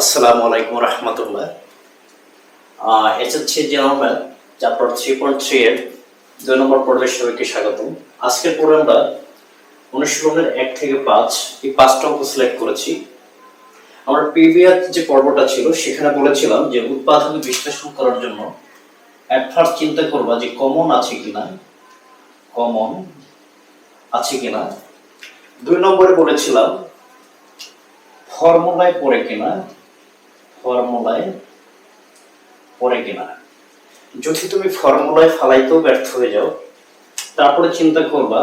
আসসালামু আলাইকুম রহমতুল্লাহ। SSC general chapter three point three এর দুই নম্বর পর্বের সবাইকে স্বাগতম। আজকের পরে আমরা অনুশীলনের এক থেকে পাঁচ এই পাঁচটা অঙ্ক সিলেক্ট করেছি। আমরা প্রিভিয়াস যে পর্বটা ছিল, সেখানে বলেছিলাম যে উৎপাদন বিশ্লেষণ করার জন্য অ্যাট ফার্স্ট চিন্তা করবা যে কমন আছে কিনা কমন আছে কিনা। দুই নম্বরে বলেছিলাম ফর্মুলায় পড়ে কিনা ফর্মুলায় পড়ে কিনা। যদি তুমি ফর্মুলায় ফালাইতেও ব্যর্থ হয়ে যাও, তারপরে চিন্তা করবা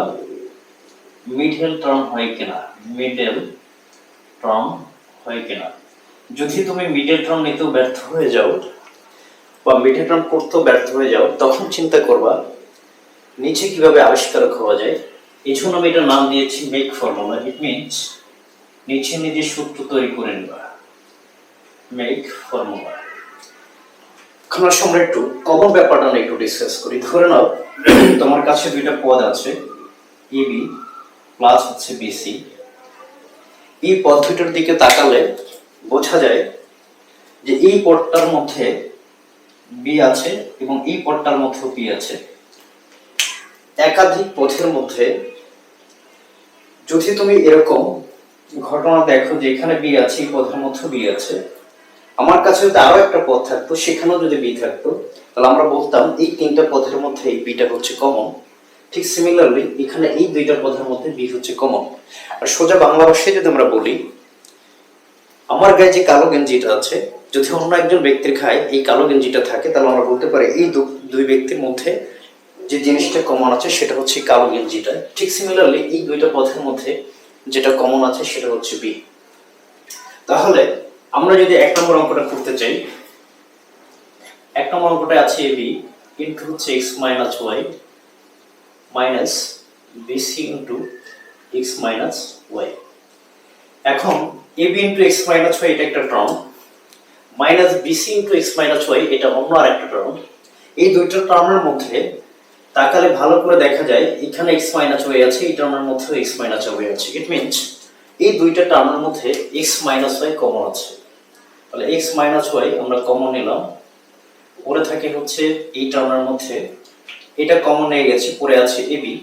মিডল টার্ম হয় কিনা মিডল টার্ম হয় কিনা। যদি তুমি মিডল টার্ম নিতেও ব্যর্থ হয়ে যাও, বা মিডল টার্ম করতেও ব্যর্থ হয়ে যাও, তখন চিন্তা করবা, নিচে কীভাবে আবিষ্কারক হওয়া যায়। এই জন্য আমি এটা নাম দিয়েছি মেক ফর্মুলা ইট মিনস নিচে নিজে সূত্র তৈরি করে নেবা। মেক ফর্মুলা এখন আসলে আমরা একটু কমন ব্যাপারটা নিয়ে একটু ডিসকাস করি। ধরে নাও, তোমার কাছে দুইটা পদ আছে এবি প্লাস হচ্ছে বিসি এই পদ দুটোর দিকে তাকালে বোঝা যায় যে এই পদটার মধ্যে বি আছে এবং এই পদটার মধ্যেও বি আছে। একাধিক পথের মধ্যে যদি তুমি এরকম ঘটনা দেখো যে এখানে বি আছে, এই পথের মধ্যে বি আছে আমার কাছে যদি আরও একটা পথ থাকতো, সেখানেও যদি বি থাকতো, তাহলে আমরা বলতাম এই তিনটা পথের মধ্যে এই বিটা হচ্ছে কমন ঠিক সিমিলারলি এখানে এই দুইটা পথের মধ্যে বি হচ্ছে কমন আর সোজা বাংলা ভাষায় যদি আমরা বলি, আমার গায়ে যে কালো গেঞ্জিটা আছে, যদি অন্য একজন ব্যক্তির গায়ে এই কালো গেঞ্জিটা থাকে, তাহলে আমরা বলতে পারি এই দুই ব্যক্তির মধ্যে যে জিনিসটা কমন আছে, সেটা হচ্ছে কালো গেঞ্জিটা। ঠিক সিমিলারলি এই দুইটা পথের মধ্যে যেটা কমন আছে, সেটা হচ্ছে বি তাহলে আমরা যদি এক নম্বর অঙ্কটা করতে চাই, এক নম্বর অঙ্কটা আছে এ বি ইন্টু হচ্ছে X minus Y minus BC into X minus Y এখন A B into X minus Y এটা একটা term minus BC into X minus Y এটা অন্য আর একটা টার্ম এই দুইটা টার্মের মধ্যে তাকালে ভালো করে দেখা যায়, এখানে এক্স মাইনাস ওয়াই আছে, এই টার্মের মধ্যে এক্স মাইনাস ওয়াই আছে। ইট মিনস এই দুইটা টার্মের মধ্যে এক্স মাইনাস ওয়াই কমন আছে। তাহলে এক্স মাইনাস ওয়াই আমরা কমন নিলাম। পরে থাকে হচ্ছে এই টার্মের মধ্যে। এটা কমন নিয়ে গেছে পরে আছে এবি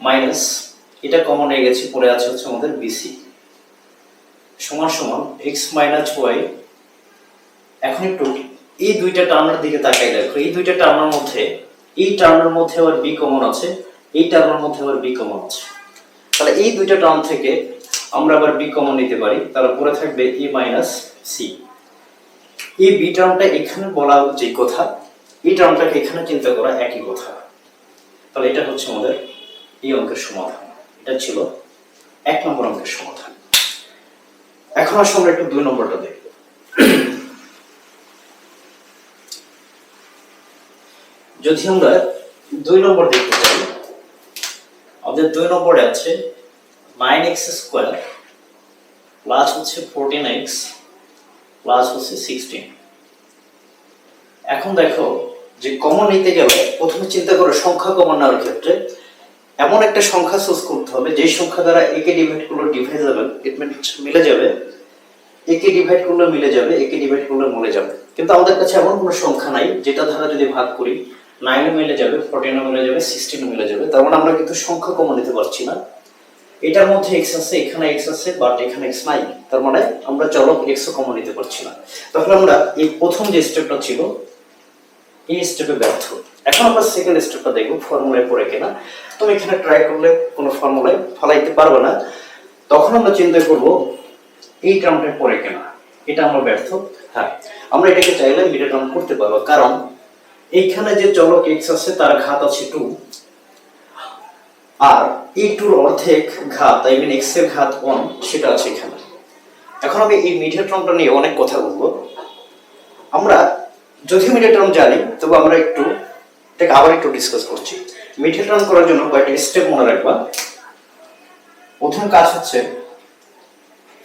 মাইনাস এটা কমন নিয়ে গেছে পরে আছে হচ্ছে আমাদের বিসি সমান সমান এক্স মাইনাস ওয়াই এখন একটু এই দুইটা টার্মের দিকে তাকাই দেখো। এই দুইটা টার্মের মধ্যে, এই টার্মের মধ্যে আবার বি কমন আছে, এই টার্মের মধ্যে আবার বি কমন আছে। তাহলে এই দুইটা টার্ম থেকে আমরা আবার বি কমন নিতে পারি। তাহলে পরে থাকবে ই মাইনাস সি এই বি টার্মটা এখানে বলা যে কথা, এই টার্মটাকে এখানে চিন্তা করা একই কথা। তাহলে এটা হচ্ছে আমাদের এই অঙ্কের সমাধান। এটা ছিল এক নম্বর অঙ্কের সমাধান। এখন আসলে আমরা একটু দুই নম্বরটা দেখব যদি আমরা দুই নম্বর দেখতে চাই, আমাদের দুই নম্বরে আছে নাইন এক্স স্কোয়ার প্লাস হচ্ছে ফোরটিন এক্স প্লাস হচ্ছে সিক্সটিন এখন দেখো যে কমন নিতে গেলে প্রথমে চিন্তা করো সংখ্যা কমন নেওয়ার ক্ষেত্রে এমন একটা সংখ্যা চুজ করতে হবে যে সংখ্যা দ্বারা একে ডিভাইড করলে ইট মিনস মিলে যাবে একে ডিভাইড করলে মিলে যাবে একে ডিভাইড করলে মরে যাবে। কিন্তু আমাদের কাছে এমন কোনো সংখ্যা নাই, যেটা দ্বারা যদি ভাগ করি নাইনও মিলে যাবে ফোরটিনও মিলে যাবে সিক্সটিনও মিলে যাবে, তার মানে আমরা কিন্তু সংখ্যা কমন নিতে পারছি না। এটার মধ্যে এক্স আছে, এখানে এক্স আছে বাট এখানে এক্স নাই। তার মানে আমরা চলক এক্সও কমন নিতে পারছি না। তাহলে আমরা এই প্রথম যে স্টেপটা ছিল, এই স্টেপে ব্যর্থ। এখন আমরা সেকেন্ড স্টেপটা দেখব ফর্মুলায় পড়ে কিনা। তুমি এখানে ট্রাই করলে কোনো ফর্মুলায় ফালাইতে পারবে না। তখন আমরা চিন্তা করব, এই টার্মটা পড়ে কিনা। এটা আমরা ব্যর্থ? হ্যাঁ। আমরা এটাকে চাইলে মিডল টার্ম করতে পারব। কারণ এইখানে যে চলক এক্স আছে, তার ঘাত আছে টু আর এই টুর অর্ধেক ঘাত আই মিন এক্সের ঘাত ওয়ান সেটা আছে এখানে। এখন আমি এই মিডিয়াল টার্মটা নিয়ে অনেক কথা বলব। আমরা যদিও মিডিয়াল টার্ম জানি, তবে আমরা একটু, এটাকে আবার একটু ডিসকাস করছি। মিডিয়াল টার্ম করার জন্য কয়েকটা স্টেপ মনে রাখবা। প্রথম কাজ হচ্ছে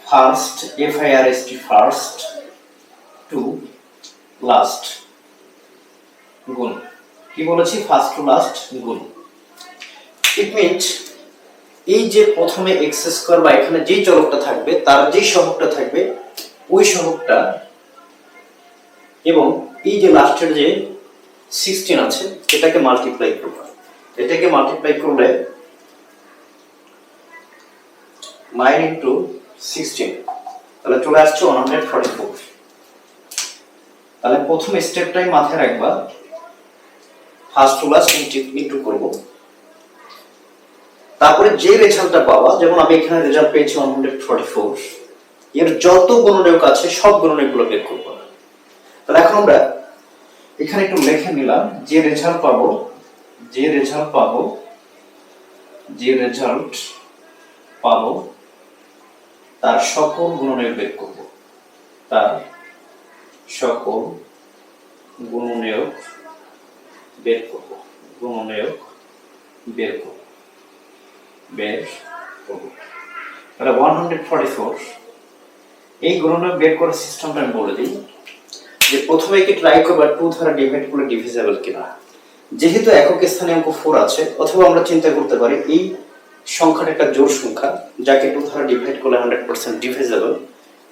first F I R S T first to last গুণ। কি বলেছি? ফার্স্ট টু লাস্ট গুণ। ইট মিনস এই যে প্রথমে এক্স স্কোয়ার বা এখানে যেই চলকটা থাকবে, তার যেই সহগটা থাকবে, ওই সহগটা এবং এই যে লাস্টের যে সিক্সটিন আছে, এটাকে মাল্টিপ্লাই করবা। এটাকে মাল্টিপ্লাই করলে নাইন ইন্টু সিক্সটিন তাহলে চলে আসছে ওয়ান হান্ড্রেড ফর্টি ফোর তাহলে প্রথম স্টেপটাই মাথায় রাখবা ফার্স্ট লাস্ট ইন্টু করব। তারপরে যে রেজাল্টটা পাওয়া, যেমন আমি এখানে রেজাল্ট পেয়েছি ওয়ান হান্ড্রেড ফর্টি ফোর এর যত গুণনীয়ক আছে, সব গুণনীয়কগুলো বের করব তাহলে এখন আমরা এখানে একটু লিখে নিলাম, যে রেজাল্ট পাবো, যে রেজাল্ট পাবো, যে রেজাল্ট পাবো, তার সকল গুণনীয়ক বের করব। তার সকল গুণনীয়ক বের করব। গুণনীয়ক বের করব। বের তাহলে ওয়ান হান্ড্রেড ফর্টি ফোর এই গুণনীয়ক বের করার সিস্টেমটা আমি বলে দিই যে প্রথমে কি ট্রাই করবা টু দ্বারা ডিভাইড করলে ডিভিজেবল কিনা। যেহেতু একক স্থানে অঙ্ক ফোর আছে, অথবা আমরা চিন্তা করতে পারি এই সংখ্যাটা একটা জোর সংখ্যা, যাকে টু দ্বারা ডিভাইড করলে হান্ড্রেড পার্সেন্ট ডিভিজেবল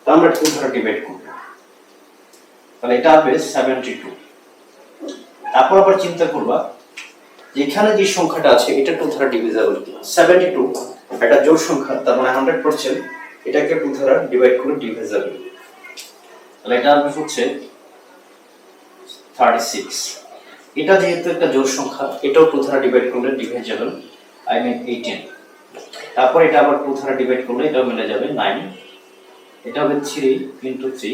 তা আমরা টু দ্বারা ডিভাইড করব। তাহলে এটা হবে সেভেন্টি টু তারপর আবার চিন্তা করবা এখানে যে সংখ্যাটা আছে, এটা টু দ্বারা ডিভিজেবল কিনা। সেভেন্টি টু একটা জোর সংখ্যা, তার মানে হান্ড্রেড পার্সেন্ট এটাকে টু দ্বারা ডিভাইড করলে ডিভিজেবল তাহলে এটা হবে হচ্ছে থার্টি সিক্স এটা যেহেতু একটা জোর সংখ্যা, এটাও টু দ্বারা ডিভাইড করলে ডিভাইজেবল আই মিন এইটিন তারপর এটা আবার টু দ্বারা ডিভাইড করলে এটাও মিলে যাবে নাইন এটা হবে থ্রি ইন্টু থ্রি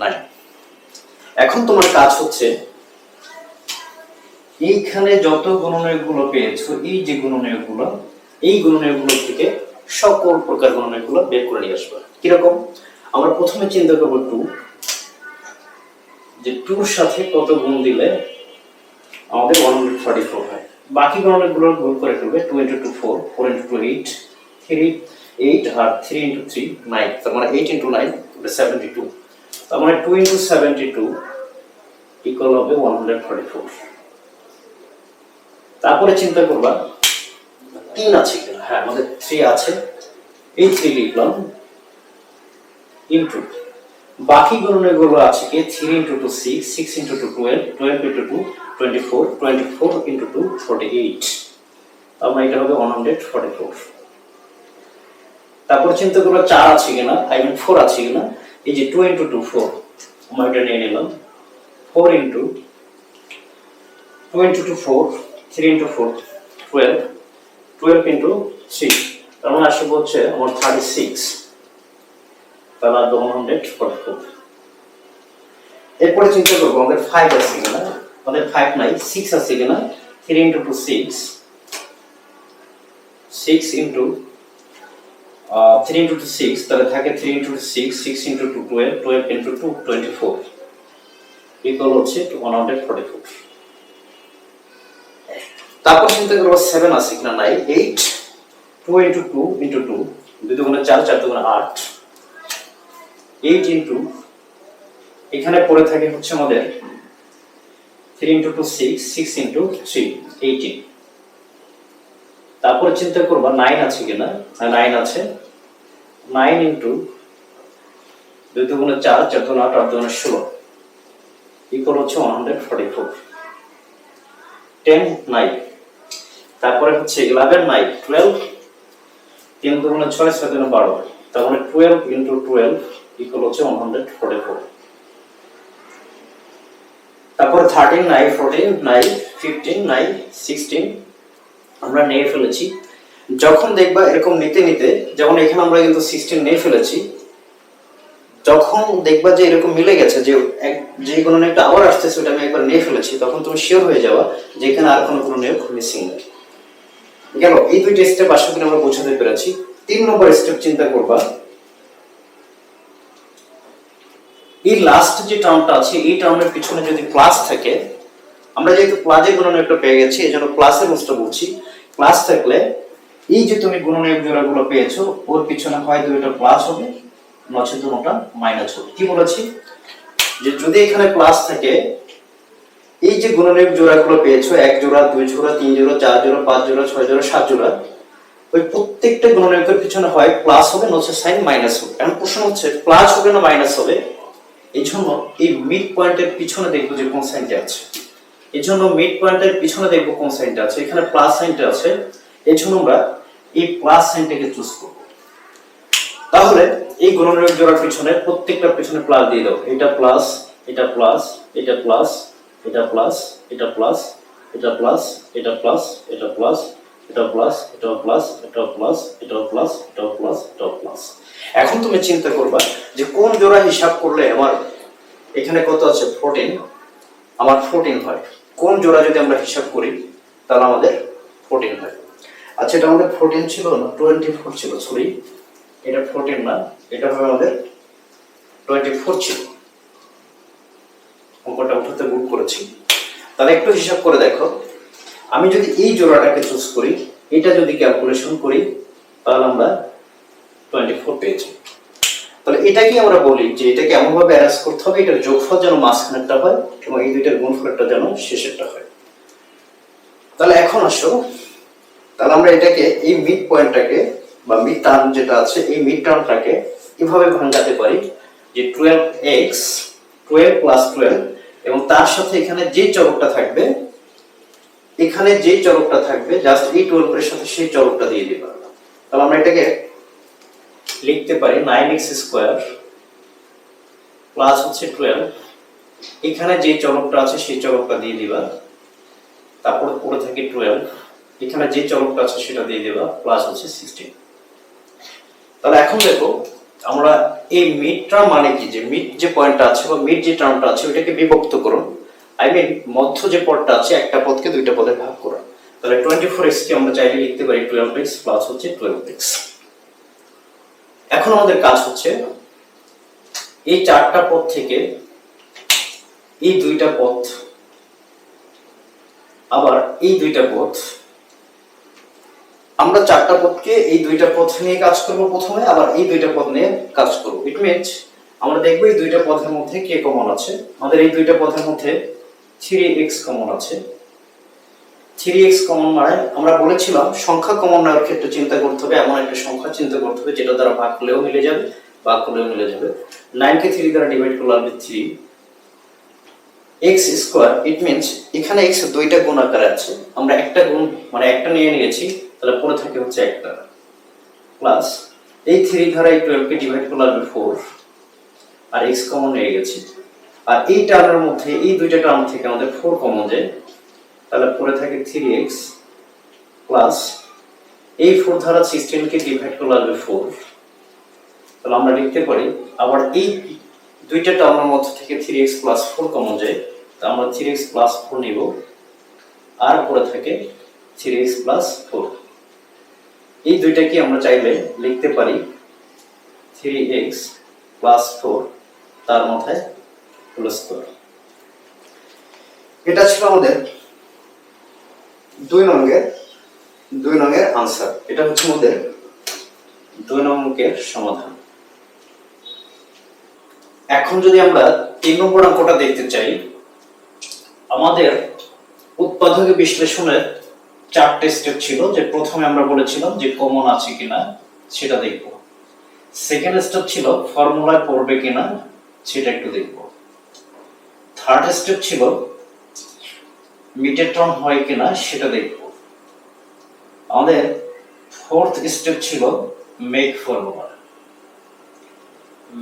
নাইন এখন তোমার কাজ হচ্ছে এইখানে যত গুণনীয়কগুলো পেয়েছ, এই যে গুণনীয়কগুলো, এই গুণনীয়কগুলো থেকে সকল প্রকার গুণনীয়কগুলো বের করে নিয়ে আসবে। কীরকম? আমরা প্রথমে চিন্তা করব টু, যে টুর সাথে কত গুণ দিলে আমাদের ওয়ান হান্ড্রেড ফর্টি ফোর হয়। বাকি গণনাগুলো গুণ করে ফেলবে two into two four four into two eight three eight আর থ্রি ইন্টু থ্রি নাইন তার মানে eight into nine seventy two তার মানে two into seventy two equal হবে ওয়ান হান্ড্রেড ফর্টি ফোর চিন্তা করবা, তিন আছে কিনা? হ্যাঁ আমাদের থ্রি আছে। এই থ্রি লিখলাম। ইন্টু বাকি গুণনীয়কগুলো আছে কি? Three into two six six into two twelve twelve into two twenty four twenty four into two forty eight মানে এটা হবে ওয়ান হান্ড্রেড ফর্টি ফোর তারপর চিন্তা করব চার আছে কিনা? আই মিন ফোর আছে কিনা? এই যে টু ইন্টু টু ফোর আমরা এটা নিয়ে নিলাম। Four into two into two four three into four twelve twelve into three তার মানে আসবে হচ্ছে আমার থার্টি সিক্স আসবে ওয়ান হান্ড্রেড ফর্টি ফোর এরপরে চিন্তা করব, আমাদের ফাইভ আছে কিনা? আমাদের ফাইভ নাই সিক্স আছে কিনা? Three into two six six into three into two six তাহলে থাকে three into two six six into two twelve twelve into two twenty four equal হচ্ছে ওয়ান হান্ড্রেড ফর্টি ফোর তারপর চিন্তা করব সেভেন আছে কিনা নাই। Eight two into two into two দুই দুগুণে চার চার দুগুণে আট। এইট ইন্টু এখানে পড়ে থাকে হচ্ছে আমাদের three into two six six into three eighteen তারপর চিন্তা করবা নাইন আছে কিনা? নাইন আছে। নাইন ইন্টু দুই দুগুণে চার চার দুগুণে আট আট দুগুণে ষোলো। ইকুয়াল হচ্ছে one hundred forty four ten nine তারপরে হচ্ছে ইলেভেন নাইন টুয়েলভ তিন দুগুণে ছয় ছয় দুগুণে বারো। তার মানে টুয়েলভ ইন্টু টুয়েলভ ইকুয়াল হচ্ছে ওয়ান হান্ড্রেড ফোর্টি ফোর তারপর থার্টিন নাই ফোরটিন নাই ফিফটিন নাই সিক্সটিন আমরা নিয়ে ফেলেছি। যখন দেখবা এরকম নিতে নিতে, যেমন এখানে আমরা কিন্তু সিক্সটিন নিয়ে ফেলেছি, যখন দেখবা যে এরকম মিলে গেছে, যে এক, যে কোনো একটা আবার আসতেছে, ওটা আমি একবার নিয়ে ফেলেছি, তখন তুমি শিওর হয়ে যাওয়া যে এখানে আর কোনো কোনো নিয়োগ মিসিং নেই। গেল এই দুইটা স্টেপ আশা আমরা বোঝাতে পেরেছি। তিন নম্বর স্টেপ চিন্তা করবা, এই লাস্ট যে টার্মটা আছে, এই টার্মের পিছনে যদি প্লাস থাকে, আমরা যেহেতু প্লাজের গুণনীয়কটা পেয়ে গেছি, এই জন্য প্লাসের রুলসটা বলছি। প্লাস থাকলে, এই যে তুমি গুণনীয়ক জোড়াগুলো পেয়েছ, ওর পিছনে হয় দুইটা প্লাস হবে, নচেত কোনোটা মাইনাস হবে। কি বলেছি? যে যদি এখানে প্লাস থাকে এই যে গুণনীয়ক জোড়াগুলো পেয়েছ, এক জোড়া, দুই জোড়া, তিন জোড়া, চার জোড়া, পাঁচ জোড়া, ছয় জোড়া, সাত জোড়া, ওই প্রত্যেকটা গুণনীয়কের পিছনে হয় প্লাস হবে নচ্ছে সাইন মাইনাস হবে। এখন প্রশ্ন হচ্ছে প্লাস হবে না মাইনাস হবে? এই জন্য এই মিড পয়েন্টের পিছনে দেখব যে কোন সাইনটা আছে। এই জন্য মিড পয়েন্টের পিছনে দেখব কোন সাইনটা আছে। এখানে প্লাস সাইনটা আছে। এই জন্য আমরা এই প্লাস সাইনটাকে চুজ করব। তাহলে এই গুণনীয়ক জোড়ার পিছনে প্রত্যেকটার পিছনে প্লাস দিয়ে দাও এটা প্লাস এটা প্লাস এটা প্লাস এটা প্লাস এটা প্লাস এটা প্লাস এটা প্লাস এটা প্লাস এটা প্লাস এটাও প্লাস এটাও প্লাস এটাও প্লাস এটাও প্লাস এটাও প্লাস এখন তুমি চিন্তা করবা যে কোন জোড়া হিসাব করলে আমার এখানে কত আছে ফোরটিন আমার ফোরটিন হয় কোন জোড়া যদি আমরা হিসাব করি তাহলে আমাদের ফোরটিন হয় আচ্ছা এটা আমাদের ফোরটিন ছিল না টোয়েন্টি ফোর ছিল সরি এটা ফোরটিন না এটা হবে আমাদের টোয়েন্টি ফোর ছিল অঙ্কটা উঠাতে ভুল করেছি। তাহলে একটু হিসাব করে দেখো। আমি যদি এই জোড়াটাকে চুজ করি, এটা যদি ক্যালকুলেশন করি, তাহলে আমরা টোয়েন্টি ফোর পেয়েছি তাহলে এটাকে আমরা বলি যে এটাকে এমনভাবে অ্যারেঞ্জ করতে হবে, এটার যোগফল যেন মাঝখানেরটা হয় এবং এই দুইটার গুণফলটা যেন শেষেরটা হয়। তাহলে এখন আসো। তাহলে আমরা এটাকে, এই মিড পয়েন্টটাকে বা মিড টার্ম যেটা আছে, এই মিড টার্মটাকে এভাবে ভাঙাতে পারি যে twelve X twelve plus twelve এবং তার সাথে এখানে যে চরকটা থাকবে, এখানে যে চরকটা থাকবে জাস্ট এই টুয়েলভের সাথে সেই চরকটা দিয়ে দিবা। তাহলে আমরা এটাকে লিখতে পারি নাইন এক্স স্কোয়ার প্লাস হচ্ছে টুয়েলভ এখানে যে চরকটা আছে সেই চরকটা দিয়ে দিবা। তারপর পড়ে থাকে টুয়েলভ এখানে যে চরকটা আছে সেটা দিয়ে দিবা প্লাস হচ্ছে সিক্সটিন তাহলে এখন দেখো আমরা এই মিড টার্ম মানে কি? যে মিড যে পয়েন্টটা আছে বা মিড যে টার্মটা আছে, ওইটাকে বিভক্ত করুন। আই মিন মধ্য যে পদটা আছে, একটা পদকে দুইটা পদে ভাগ করুন। তাহলে টোয়েন্টি ফোর এক্স কে আমরা চাইলে লিখতে পারি টুয়েলভ এক্স প্লাস হচ্ছে টুয়েলভ এক্স এখন আমাদের কাজ হচ্ছে, এই চারটা পদ থেকে এই দুইটা পথ আবার এই দুইটা পথ আমরা চারটা পথকে এই দুইটা পথ নিয়ে কাজ করব প্রথমে, আবার এই দুইটা পথ নিয়ে কাজ করব। ইট মিনস আমরা দেখব এই দুইটা পথের মধ্যে কে কমন আছে। আমাদের এই দুইটা পথের মধ্যে থ্রি এক্স কমন আছে। থ্রি এক্স কমন মানে আমরা বলেছিলাম সংখ্যা কমন নেওয়ার ক্ষেত্রে চিন্তা করতে হবে, এমন একটা সংখ্যা চিন্তা করতে হবে যেটা দ্বারা ভাগ করলেও মিলে যাবে, ভাগ করলেও মিলে যাবে। নাইনকে থ্রি দ্বারা ডিভাইড করলে আসবে three X square it means এখানে এক্স দুইটা গুণ আকারে আছে। আমরা একটা গুণ মানে একটা নিয়ে নিয়েছি। তাহলে পরে থাকে হচ্ছে একটা। প্লাস এই থ্রি দ্বারা এই টুয়েলভকে ডিভাইড করলে আসবে ফোর আর এক্স কমন নিয়ে গেছে। আর এই টার্মের মধ্যে, এই দুইটা টার্ম থেকে আমাদের ফোর কমন যায় তাহলে পরে থাকে থ্রি এক্স প্লাস এই ফোর দ্বারা সিক্সটিনকে ডিভাইড করলে আসবে ফোর তাহলে আমরা লিখতে পারি, আবার এই দুইটা টার্মের মধ্যে থেকে three X plus four common যায় তা আমরা থ্রি এক্স প্লাস ফোর নিব। আর পরে থাকে থ্রি এক্স প্লাস ফোর এই দুইটাকে আমরা চাইলে লিখতে পারি? থ্রি এক্স প্লাস ফোর তার মাথায় হোল স্কোয়ার এটা ছিল আমাদের দুই নঙ্গের দুই নঙ্গের আনসার এটা হচ্ছে আমাদের দুই নং অঙ্কের সমাধান। এখন যদি আমরা তিন নম্বর অঙ্কটা দেখতে চাই, আমাদের উৎপাদক বিশ্লেষণের চারটে স্টেপ ছিল যে প্রথমে আমরা বলেছিলাম যে কমন আছে কিনা, সেটা দেখব। সেকেন্ড স্টেপ ছিল ফর্মুলায় পড়বে কিনা, সেটা একটু দেখব। থার্ড স্টেপ ছিল মিডের টার্ম হয় কিনা, সেটা দেখব। আমাদের ফোর্থ স্টেপ ছিল মেক ফর্মুলা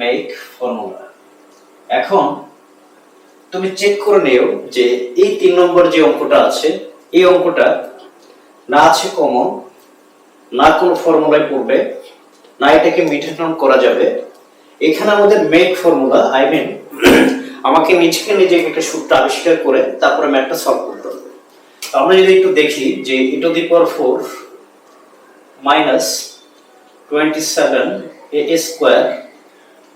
মেক ফর্মুলা এখন তুমি চেক করে নিও যে এই তিন নম্বর যে অঙ্কটা আছে, এই অঙ্কটা না আছে কমন না কোন ফর্মুলায় পড়বে, না এটাকে টার্ম করা যাবে। এখানে আমাদের মেক ফর্মুলা আই মিন আমাকে নিজেকে নিজে একটা সূত্র আবিষ্কার করে তারপরে ম্যাথটা সলভ করতে হবে। তো আমরা যদি একটু দেখি যে E to the power four minus twenty seven A square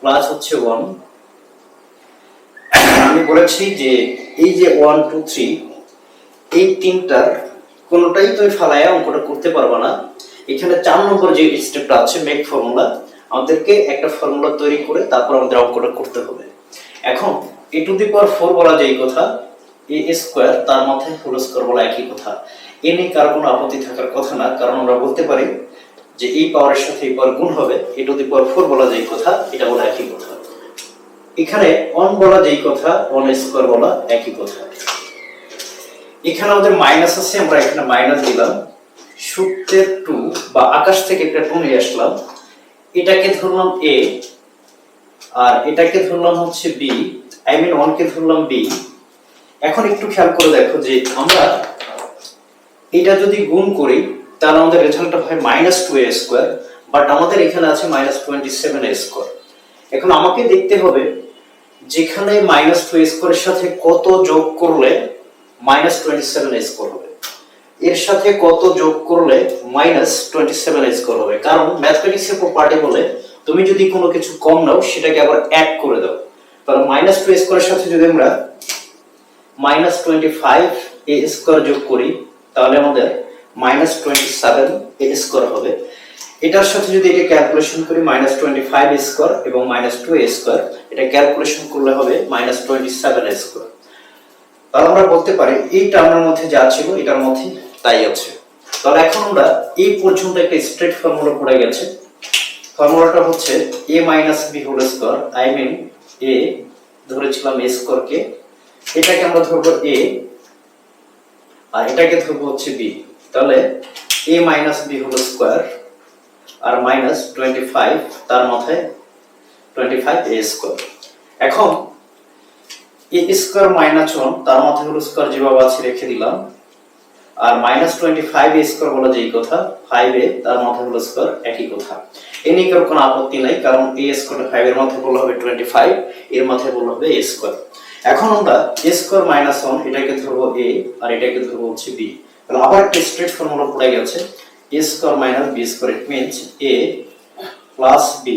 plus হচ্ছে ওয়ান আমি বলেছি যে এই যে ওয়ান টু থ্রি এই তিনটার কোনোটাই তুমি ফালায় অঙ্কটা করতে পারবে না। এখানে চার নম্বর যে স্টেপটা আছে মেক ফর্মুলা আমাদেরকে একটা ফর্মুলা তৈরি করে তারপর আমাদের অঙ্কটা করতে হবে। এখন এ টু দি পাওয়ার ফোর বলা যায় কথা এ স্কোয়ার তার মাথায় হোল স্কোয়ার বলা একই কথা। এ নিয়ে কারও কোনো আপত্তি থাকার কথা না, কারণ আমরা বলতে পারি যে এই পাওয়ারের সাথে এই পাওয়ার গুণ হবে এ টু দি পাওয়ার ফোর বলা যেই কথা, এটা বলা একই কথা। এখানে অন বলা যেই কথা অন স্কোয়ার বলা একই কথা। এখানে আমাদের মাইনাস আছে, আমরা এখানে মাইনাস দিলাম। সূত্রের টু বা আকাশ থেকে একটা টু নিয়ে আসলাম। এটাকে ধরলাম এ আর এটাকে ধরলাম হচ্ছে বি আই মিন ওয়ানকে ধরলাম বি এখন একটু খেয়াল করে দেখো যে আমরা এটা যদি গুণ করি, তাহলে আমাদের রেজাল্টটা হয় minus two A square but আমাদের এখানে আছে minus twenty seven A square এখন আমাকে দেখতে হবে, যেখানে মাইনাস টু স্কোয়ারের সাথে কত যোগ করলে মাইনাস টোয়েন্টি সেভেন স্কোয়ার হবে। এর সাথে কত যোগ করলে মাইনাস টোয়েন্টি সেভেন স্কোয়ার হবে? কারণ ম্যাথমেটিক্সের প্রপার্টি বলে তুমি যদি কোনো কিছু কম নাও, সেটাকে আবার অ্যাড করে দাও। তাহলে মাইনাস টু স্কোয়ারের সাথে যদি আমরা minus twenty five A square যোগ করি, তাহলে আমাদের minus twenty seven A square হবে। এটার সাথে যদি এটা ক্যালকুলেশন করি, মাইনাস টোয়েন্টি ফাইভ স্কোয়ার এবং মাইনাস টু স্কোয়ার এটা ক্যালকুলেশন করলে হবে মাইনাস টোয়েন্টি সেভেন স্কোয়ার তাহলে আমরা বলতে পারি এই টার্মের মধ্যে যা ছিল এটার মধ্যে তাই আছে। তাহলে এখন আমরা এই পর্যন্ত একটা স্ট্রেট ফর্মুলা পড়ে গেছে। ফর্মুলাটা হচ্ছে A minus B whole square I mean A ধরেছিলাম এ স্কোয়ারকে এটাকে আমরা ধরবো এ আর এটাকে ধরবো হচ্ছে বি তাহলে A minus B whole square R minus twenty five তার মাথায় টোয়েন্টি ফাইভ এ স্কোয়ার এখন এ স্কোয়ার মাইনাস ওয়ান, তার মাথায় হলো স্কোয়ার যেভাবে আছে, রেখে দিলাম। আর minus twenty five A square বলা যেই কথা ফাইভ এ, তার মাথায় হলো স্কোয়ার একই কথা। এ নিয়ে কারোর কোনো আপত্তি নাই, কারণ এ স্কোয়ার ফাইভ এর মাথায় বলা হবে টোয়েন্টি ফাইভ, এর মাথায় বলা হবে এ স্কোয়ার। এখন আমরা এ স্কোয়ার মাইনাস ওয়ান, এটাকে ধরবো এ আর এটাকে ধরবো হচ্ছে বি তাহলে আবার একটা স্ট্রেট ফর্মুলা পড়ে গেছে A square minus B square it means A plus B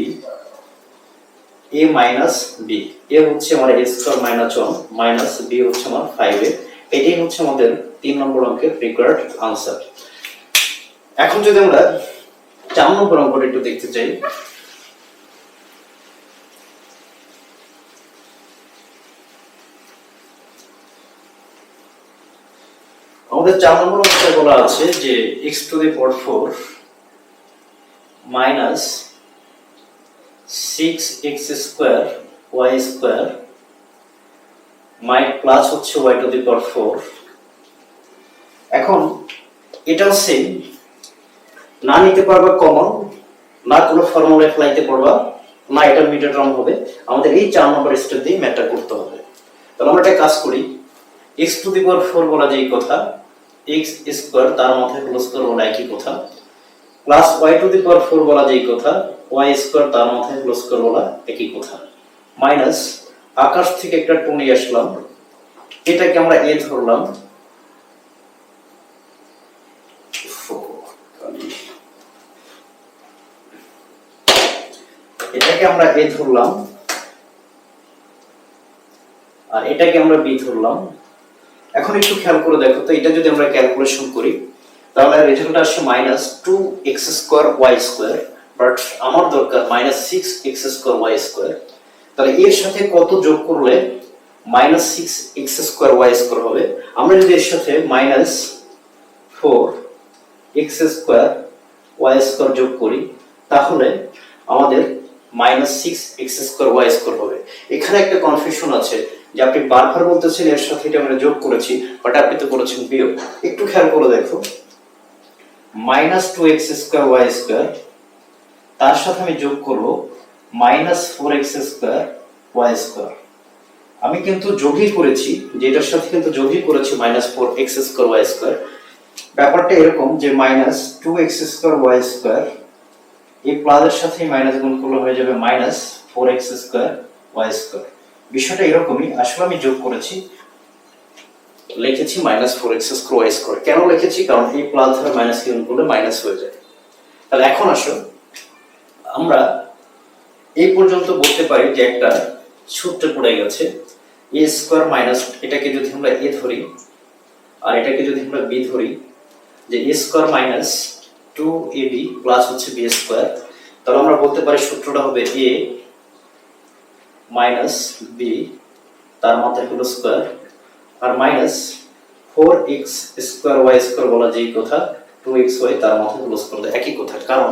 A minus B A হচ্ছে আমার A square minus one minus B হচ্ছে আমার ফাইভ এ এটাই হচ্ছে আমাদের তিন নম্বর অঙ্কের রিকোয়ার্ড আনসার এখন যদি আমরা চার নম্বর অঙ্কটা একটু দেখতে চাই। আমাদের চার নম্বর অঙ্কটায় বলা আছে যে X to the power four minus six X square Y square my plus হচ্ছে Y to the power four এখন এটাও সেম না নিতে পারবা কমন না কোনো ফর্মুলা ফেলাইতে পারবা না এটা মিটার টার্ম হবে, আমাদের এই চার নম্বর স্টেপ দিয়ে ম্যাটার করতে হবে। তাহলে আমরা একটা কাজ করি X to the power four বলা যেই কথা এক্স স্কোয়ার তার মাথায় হোল স্কোয়ার বলা একই কথা plus Y to the power four বলা যেই কথা ওয়াই স্কোয়ার তার মাথায় হোল স্কোয়ার বলা একই কথা। মাইনাস আকাশ থেকে একটা টু নিয়ে আসলাম, এটাকে আমরা এ ধরলাম। এটাকে আমরা এ ধরলাম। আর এটাকে আমরা বি ধরলাম। এখন একটু খেয়াল করে দেখো, তো এটা যদি আমরা ক্যালকুলেশন করি, তাহলে রেজাল্ট আসছে minus two X square Y square but আমার দরকার minus six X square Y square তাহলে এর সাথে কত যোগ করলে minus six X square Y square হবে? আমরা যদি এর সাথে minus four X square Y square যোগ করি, তাহলে আমাদের minus six X square Y square হবে। এখানে একটা কনফিউশন আছে যে আপনি বারবার বলতেছেন এর সাথে এটা আমরা যোগ করেছি বাট আপনি তো করেছেন বিয়োগ। একটু খেয়াল করে দেখো। Minus two X square Y square তার সাথে আমি যোগ করব minus four X square Y square আমি কিন্তু যোগই করেছি যে এটার সাথে কিন্তু যোগই করেছি minus four X square Y square ব্যাপারটা এরকম যে minus two X square Y square এই প্লাসের সাথে মাইনাস গুণ করলে হয়ে যাবে minus four X square Y square বিষয়টা এরকমই, আসলে আমি যোগ করেছি, লিখেছি minus four X square Y square কেন লিখেছি? কারণ এই প্লাস ধরে মাইনাস গুণ করলে মাইনাস হয়ে যায়। তাহলে এখন আসো আমরা এই পর্যন্ত বলতে পারি যে একটা সূত্র পড়ে গেছে এ স্কোয়ার মাইনাস এটাকে যদি আমরা এ ধরি, আর এটাকে যদি আমরা বি ধরি, যে A square minus two A B plus হচ্ছে বি স্কোয়ার তাহলে আমরা বলতে পারি সূত্রটা হবে এ মাইনাস বি তার মাথায় হলো স্কোয়ার আর minus four X square Y square বলা যেই কথা টু এক্স ওয়াই তার মাথায় হলো স্কোয়ার একই কথা। কারণ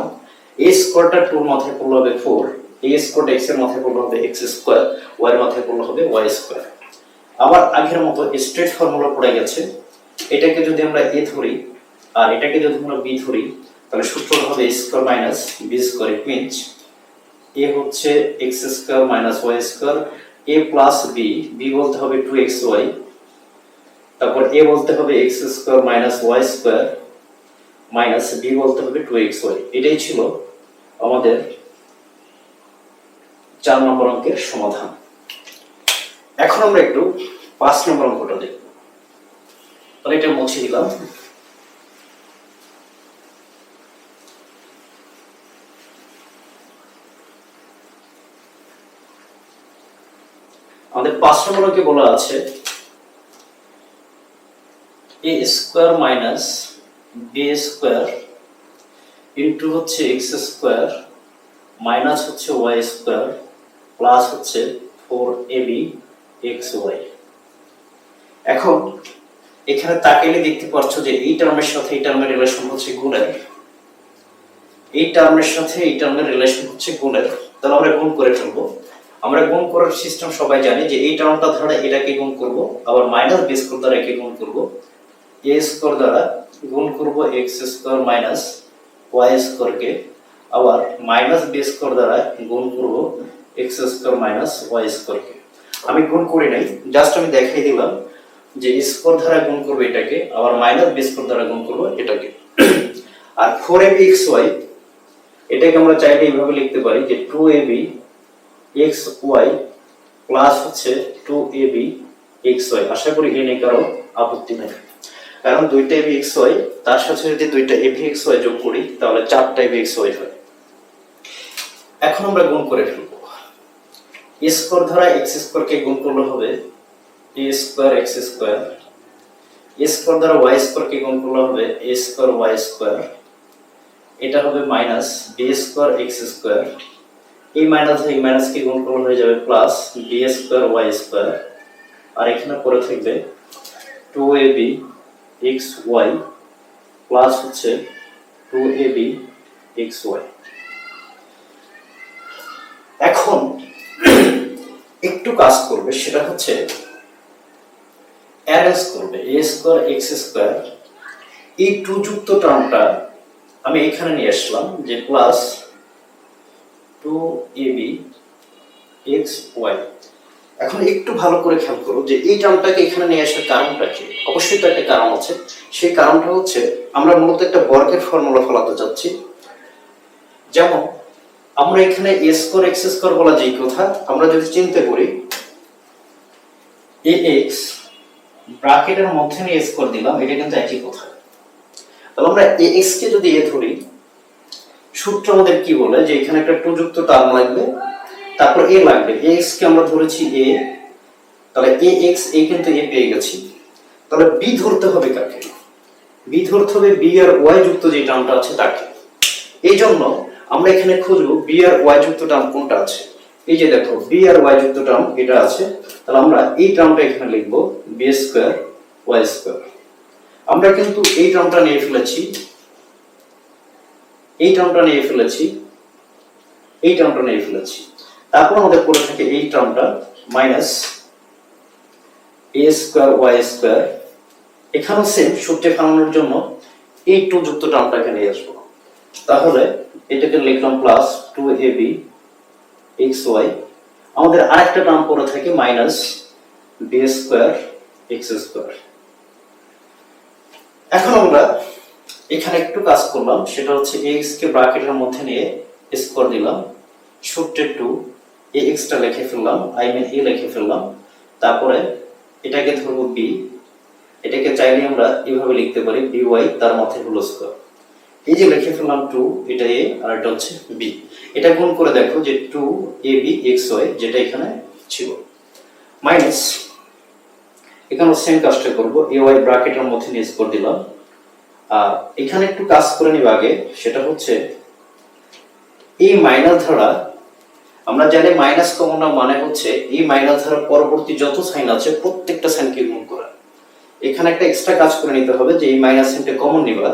এ স্কোয়ারটা টুর মাথায় পড়লে হবে ফোর এ স্কোয়ারটা এক্সের মাথায় পড়লে হবে এক্স স্কোয়ার ওয়াই এর মাথায় পড়লে হবে ওয়াই স্কোয়ার আবার আগের মতো স্ট্রেট ফর্মুলা পড়ে গেছে, এটাকে যদি আমরা এ ধরি আর এটাকে যদি আমরা বি ধরি, তাহলে সূত্রটা হবে square minus B square means A হচ্ছে X square minus Y square A plus B B বলতে হবে টু এক্স ওয়াই তারপর এ বলতে হবে X square minus Y square minus B বলতে হবে টু এক্স ওয়াই এটাই ছিল আমাদের চার নম্বর অঙ্কের সমাধান। এখন আমরা একটু পাঁচ নম্বর অঙ্কটা দেখব। তাহলে এটা মুছে দিলাম। আমাদের পাঁচ নম্বর অঙ্কে বলা আছে A square minus B square into হচ্ছে এক্স স্কোয়ার মাইনাস হচ্ছে ওয়াই স্কোয়ার প্লাস হচ্ছে four A B X Y. এখন এখানে তাকাইলে দেখতে পাচ্ছ যে এই টার্মের সাথে এই টার্মের রিলেশন হচ্ছে গুণের। এই টার্মের সাথে এই টার্মের রিলেশন হচ্ছে গুণের। তাহলে আমরা গুণ করে ফেলব। আমরা গুণ করার সিস্টেম সবাই জানি যে এই টার্মটা দ্বারা এটাকে গুণ করব, আবার মাইনাস বি স্কোয়ার দ্বারা একে গুণ করব। এ স্কোয়ার দ্বারা গুণ করব এক্স স্কোয়ার মাইনাস ওয়াই স্কোয়ারকে আবার মাইনাস বি স্কোয়ার দ্বারা গুণ করব এক্স স্কোয়ার মাইনাস ওয়াই স্কোয়ারকে আমি গুণ করি নাই জাস্ট আমি দেখাই দিলাম যে স্কোয়ার দ্বারা গুণ করব এটাকে, আবার মাইনাস বি স্কোয়ার দ্বারা গুণ করব এটাকে। আর four A B X Y এটাকে আমরা চাইলে এইভাবে লিখতে পারি যে two A B X Y plus হচ্ছে two A B X Y আশা করি এনে কারও আপত্তি নেই। কারণ দুইটা এবি এক্স ওয়াই তার সাথে যদি দুইটা এবি এক্স ওয়াই যোগ করি, তাহলে চারটা এবি এক্স ওয়াই হয়। এখন আমরা গুণ করে ফেলব। এ স্কোয়ার দ্বারা এক্স স্কোয়ারকে গুণ করলে হবে A square X square A square দ্বারা ওয়াই স্কোয়ারকে গুণ করলে হবে এ স্কোয়ার ওয়াই স্কোয়ার এটা হবে minus B square X square এই মাইনাস এই মাইনাসকে গুণ করলে হয়ে যাবে plus B square Y square আর এখানে পরে থাকবে two A B X Y plus হচ্ছে two A B X Y এখন একটু কাজ করবে, সেটা হচ্ছে অ্যারেঞ্জ করবে এ স্কোয়ার এক্স স্কোয়ার এই টু যুক্ত টার্মটা আমি এখানে নিয়ে আসলাম যে plus two A B X Y এখন একটু ভালো করে খেয়াল করো যে এই টার্মটাকে এখানে নিয়ে আসার কারণটা কি? অবশ্যই তো একটা কারণ আছে। সেই কারণটা হচ্ছে আমরা মূলত একটা বর্গের ফর্মুলা ফলাতে চাচ্ছি যেমন, আমরা এখানে এ স্কোয়ার এক্স স্কোয়ার বলা যেই কথা, আমরা যদি চিন্তা করি এ এক্স ব্রাকেটের মধ্যে নিয়ে স্কোয়ার দিলাম, এটা কিন্তু একই কথা। তাহলে আমরা এ এক্স কে যদি এ ধরি, সূত্র আমাদের কি বলে? যে এখানে একটা টু যুক্ত টার্ম লাগবে তারপর এ লাগবে। এক্স কে আমরা ধরেছি এ তাহলে এ এক্স এ কিন্তু এ পেয়ে গেছি। তাহলে বি ধরতে হবে কাকে? বি ধরতে হবে বি আর ওয়াই যুক্ত যে টার্মটা আছে তাকে। এই জন্য আমরা এখানে খুঁজবো বি আর ওয়াই যুক্ত টার্ম কোনটা আছে। এই যে দেখো বি আর ওয়াই যুক্ত টার্ম এটা আছে। তাহলে আমরা এই টার্মটা এখানে লিখব বি স্কোয়ার ওয়াই স্কোয়ার আমরা কিন্তু এই টার্মটা নিয়ে ফেলেছি। এই টার্মটা নিয়ে ফেলেছি। এই টার্মটা নিয়ে ফেলেছি। তারপর আমাদের পড়ে থাকে এই টার্মটা minus A square Y square এখানেও সেম সূত্রে ফেলানোর জন্য এই টু যুক্ত টার্মটাকে নিয়ে আসব। তাহলে এটাকে লিখলাম plus two A B X Y আমাদের আরেকটা টার্ম পড়ে থাকে minus B square X square এখন আমরা এখানে একটু কাজ করলাম, সেটা হচ্ছে এক্স কে ব্রাকেটের মধ্যে নিয়ে স্কোয়ার দিলাম। সূত্রে টু এ এক্সটা লিখে ফেললাম আই মিন এ লিখে ফেললাম। তারপরে এটাকে ধরবো বি এটাকে চাইলে আমরা এভাবে লিখতে পারি বি ওয়াই তার মধ্যে হলো স্কোয়ার এই যে লিখে ফেললাম টু এটা এ আর এটা হচ্ছে বি এটা গুণ করে দেখো যে two A B X Y যেটা এখানে ছিল। মাইনাস এখানে সেম কাজটা করব এ ওয়াই ব্র্যাকেটের মধ্যে নিয়ে স্কোর দিলাম। আর এখানে একটু কাজ করে নিব আগে, সেটা হচ্ছে এই মাইনাস ধারা আমরা জানি মাইনাস কমন মানে হচ্ছে এই মাইনাস ধারা পরবর্তী যত সাইন আছে প্রত্যেকটা সাইনকে গুণ করা। এখানে একটা এক্সট্রা কাজ করে নিতে হবে যে এই মাইনাস সাইনটা কমন নিবা।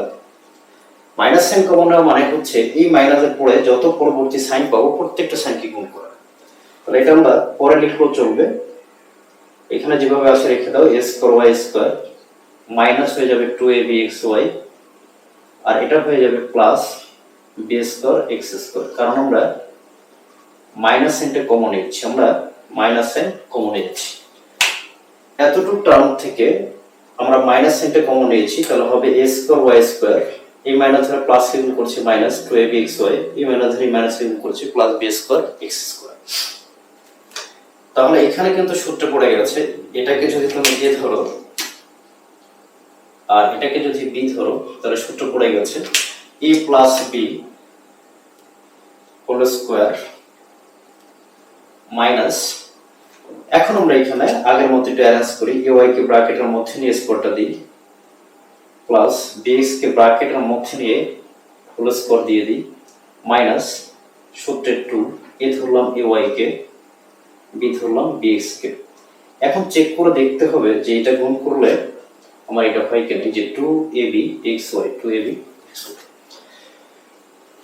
মাইনাস সাইন কমন মানে হচ্ছে এই মাইনাসের পরে যত পরবর্তী সাইন পাবো প্রত্যেকটা সাইনকে গুণ করা। তাহলে এটা আমরা পরে লিখলেও চলবে। এখানে যেভাবে আসে রেখে দাও S square Y square minus হয়ে যাবে two A B X Y আর এটা হয়ে যাবে plus B square X square কারণ আমরা মাইনাস সাইনটা কমন নিচ্ছি আমরা মাইনাস সাইন কমন নিচ্ছি এতটুকু টার্ম থেকে আমরা মাইনাস সাইনটা কমন নিয়েছি তাহলে হবে এ স্কোয়ার ওয়াই স্কোয়ার এই মাইনাস ধরে প্লাস করছি মাইনাস টু এক্স ওয়াই এই মাইনাস ধরে মাইনাস করছি plus B square X square তাহলে এখানে কিন্তু সূত্র পড়ে গেছে, এটাকে যদি তুমি এ ধরো, আর এটাকে যদি বি ধরো, তাহলে সূত্র পড়ে গেছে A plus B whole square minus এখন আমরা এখানে আগের মতো একটু অ্যারেঞ্জ করি এ ওয়াই কে ব্র্যাকেটের মধ্যে নিয়ে স্কোয়ারটা দিই প্লাস বিএক্স কে ব্র্যাকেটের মধ্যে নিয়ে হোল স্কোয়ার দিয়ে দিই মাইনাস সূত্রের টু এ ধরলাম এ ওয়াই কে বি ধরলাম বিএক্স কে। এখন চেক করে দেখতে হবে যে এটা গুণ করলে আমার এটা হয় কেন যে two A B X Y two A B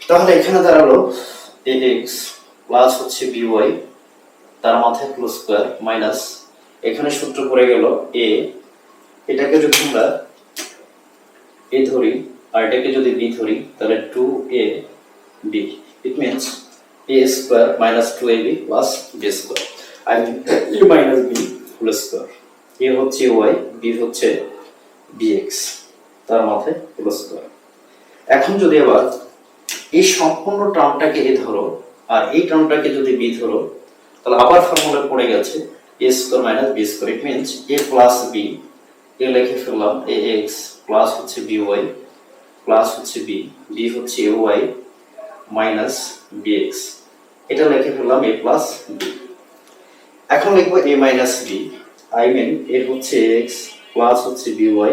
তাহলে এখানে দাঁড়াল এ এক্স প্লাস হচ্ছে বি ওয়াই তার মাথায় প্লাস স্কোয়ার মাইনাস এখানে সূত্র পড়ে গেল এ এটাকে যদি আমরা এ ধরি আর এটাকে যদি বি ধরি, তাহলে two A B it means A square minus two A B plus B square I mean minus B whole square A হচ্ছে ওয়াই বি হচ্ছে বিএক্স তার মাথায় হোল স্কোয়ার এখন যদি আবার এই সম্পূর্ণ টার্মটাকে এ ধরো, আর এই টার্মটাকে যদি বি ধরো তাহলে আবার ফর্মুলা পড়ে গেছে A square minus B square it means A plus B A লিখে ফেললাম এ এক্স প্লাস হচ্ছে বি ওয়াই প্লাস হচ্ছে বি বি হচ্ছে A Y minus B X এটা লিখে ফেললাম এ প্লাস বি এখন লিখব A minus B I mean A হচ্ছে এক্স প্লাস হচ্ছে বি ওয়াই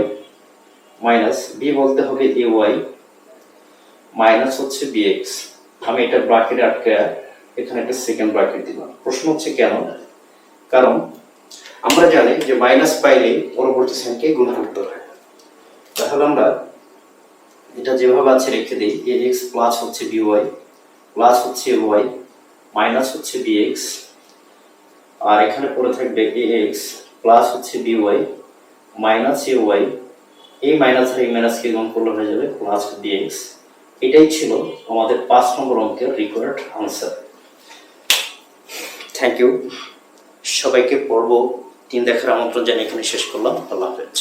মাইনাস বি বলতে হবে এ ওয়াই মাইনাস হচ্ছে বি এক্স আমি এটা ব্র্যাকেটে আটকে এখানে একটা সেকেন্ড ব্র্যাকেট দিলাম। প্রশ্ন হচ্ছে কেন? কারণ আমরা জানি যে মাইনাস পাইলে পরবর্তী সাইনকে গুণ করতে হয়। তাহলে আমরা এটা যেভাবে আছে রেখে দিই এ এক্স প্লাস হচ্ছে বি ওয়াই প্লাস হচ্ছে ওয়াই মাইনাস হচ্ছে বি এক্স আর এখানে পড়ে থাকবে এ এক্স প্লাস হচ্ছে B Y minus A Y এই মাইনাস আর এই মাইনাসকে গুণ করলে হয়ে যাবে প্লাস বি এক্স এটাই ছিল আমাদের পাঁচ নম্বর অঙ্কের রিকোয়ার্ড আনসার থ্যাংক ইউ সবাইকে পর্ব তিন দেখার আমন্ত্রণ জানিয়ে এখানে শেষ করলাম। আল্লাহ হাফেজ।